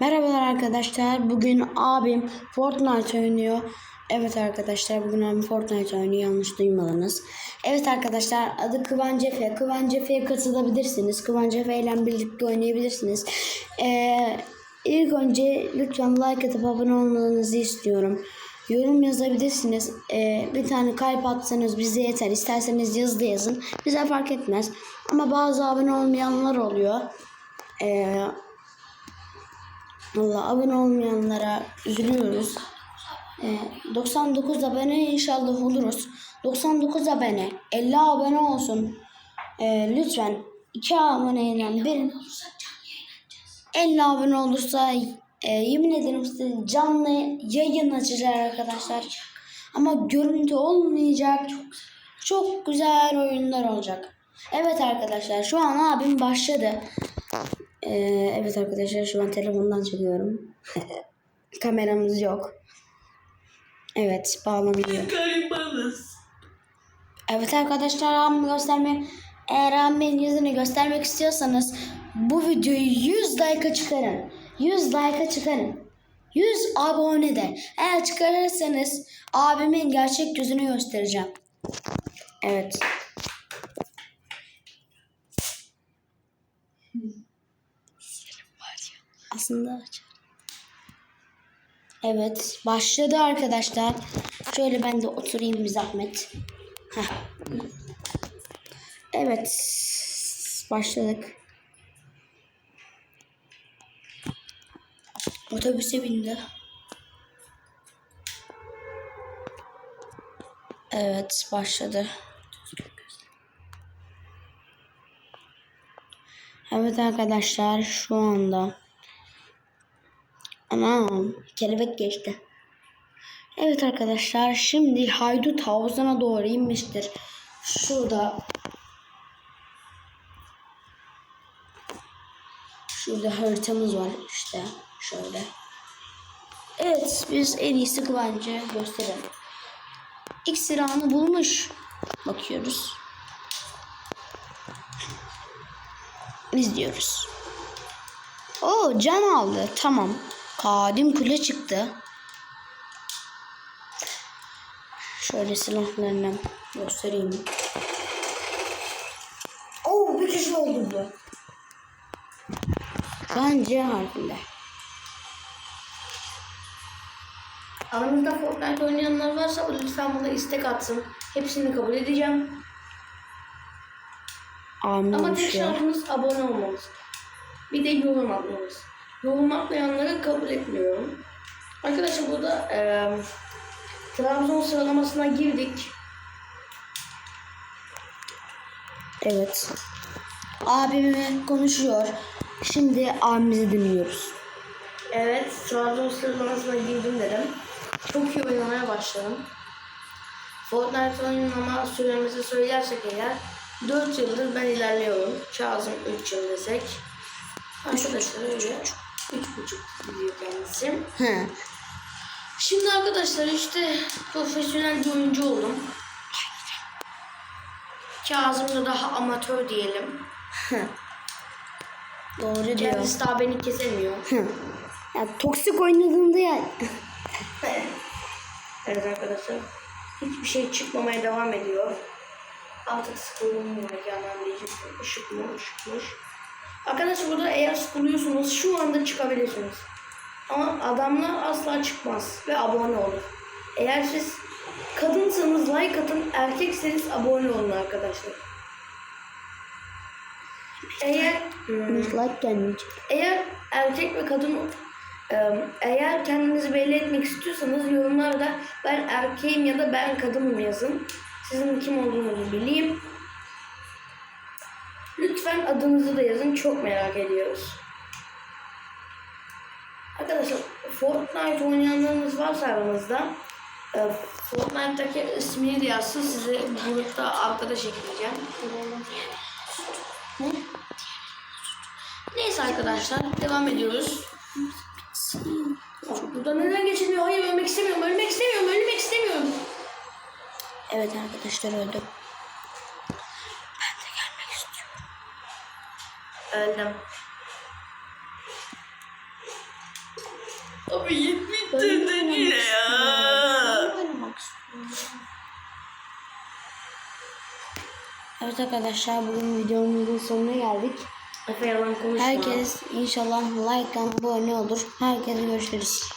Merhabalar arkadaşlar. Bugün abim Fortnite oynuyor. Evet arkadaşlar bugün abim Fortnite oynuyor. Yanlış duymadınız. Evet arkadaşlar adı Kıvanç Efe. Kıvanç Efe'ye katılabilirsiniz. Kıvanç Efe ile birlikte oynayabilirsiniz. Ee, ilk önce lütfen like atıp abone olmanızı istiyorum. Yorum yazabilirsiniz. Ee, bir tane kalp atsanız bize yeter. İsterseniz yazıda yazın. Bize fark etmez. Ama bazı abone olmayanlar oluyor. Ee, Valla abone olmayanlara üzülüyoruz. Ee, 99 abone inşallah oluruz. 99 abone, 50 abone olsun. Ee, lütfen 2 aboneyle bir 50 abone olursa e, yemin ederim size canlı yayın açacağız arkadaşlar. Ama görüntü olmayacak. Çok güzel oyunlar olacak. Evet arkadaşlar şu an abim başladı. Ee, evet arkadaşlar şu an telefondan çekiyorum. Kameramız yok. Evet bağlanıyor. Garibanız. Evet arkadaşlar abimi gösterme eğer abimin yüzünü göstermek istiyorsanız bu videoyu 100 like'a çıkarın. 100 like'a çıkarın. 100 abone de. Eğer çıkarırsanız abimin gerçek yüzünü göstereceğim. Evet. Aslında aç. Evet, başladı arkadaşlar. Şöyle ben de oturayım bir zahmet. Heh. Evet, başladık. Otobüse bindi. Evet, başladı. Evet arkadaşlar, şu anda Anam kelebek geçti. Evet arkadaşlar şimdi haydut havuzuna doğru inmiştir. Şurada Şurada haritamız var işte şöyle. Evet biz en iyisi Kıvancı gösterelim. İksiranı bulmuş. Bakıyoruz. İzliyoruz. Oo can aldı. Tamam. Kadim kule çıktı. Şöyle silahlarını göstereyim. Oo bir kişi oldu bu. Bence harfinde. Aranızda Fortnite oynayanlar varsa lütfen bana istek atsın. Hepsini kabul edeceğim. Amin Ama tek düşüyor. şartımız abone olmamız. Bir de yorum atmamız. Yorum atmayanları kabul etmiyorum. Arkadaşlar burada eee Trabzon sıralamasına girdik. Evet. Abime konuşuyor. Şimdi abimizi dinliyoruz. Evet, Trabzon sıralamasına girdim dedim. Çok iyi oynamaya başladım. Fortnite oynama süremizi söylersek eğer 4 yıldır ben ilerliyorum. Kazım 3 yıl desek. Arkadaşlar öyle 3,5 diyor kendisi. Şimdi arkadaşlar işte profesyonel bir oyuncu oldum. Kazım da daha amatör diyelim. Doğru diyor. Kendisi daha beni kesemiyor. Ya toksik oynadığında ya Evet arkadaşlar. Hiçbir şey çıkmamaya devam ediyor. Artık sıkıldım bu mekandan diyecektim. Işık mı ışıkmış. Arkadaşlar burada eğer sıkılıyorsunuz şu anda çıkabilirsiniz. Ama adamlar asla çıkmaz ve abone olur. Eğer siz kadınsanız like atın, erkekseniz abone olun arkadaşlar. Eğer hmm, like gelmeyecek. eğer erkek ve kadın eğer kendinizi belli etmek istiyorsanız yorumlarda ben erkeğim ya da ben kadınım yazın. Sizin kim olduğunuzu bileyim. Lütfen adınızı da yazın. Çok merak ediyoruz. Arkadaşlar Fortnite oynayanlarınız varsa aranızda e, Fortnite'daki ismini de yazsın. Size grupta arkadaş ekleyeceğim. Neyse arkadaşlar devam ediyoruz. Burada neden geçilmiyor? Hayır ölmek istemiyorum, ölmek istemiyorum, ölmek istemiyorum. Evet arkadaşlar öldüm. Öldüm. Abi 70 Ben tane oynamak yine ya. Evet arkadaşlar bugün videomuzun sonuna geldik. Efe yalan konuşma. Herkes inşallah like abone olur. Herkese görüşürüz.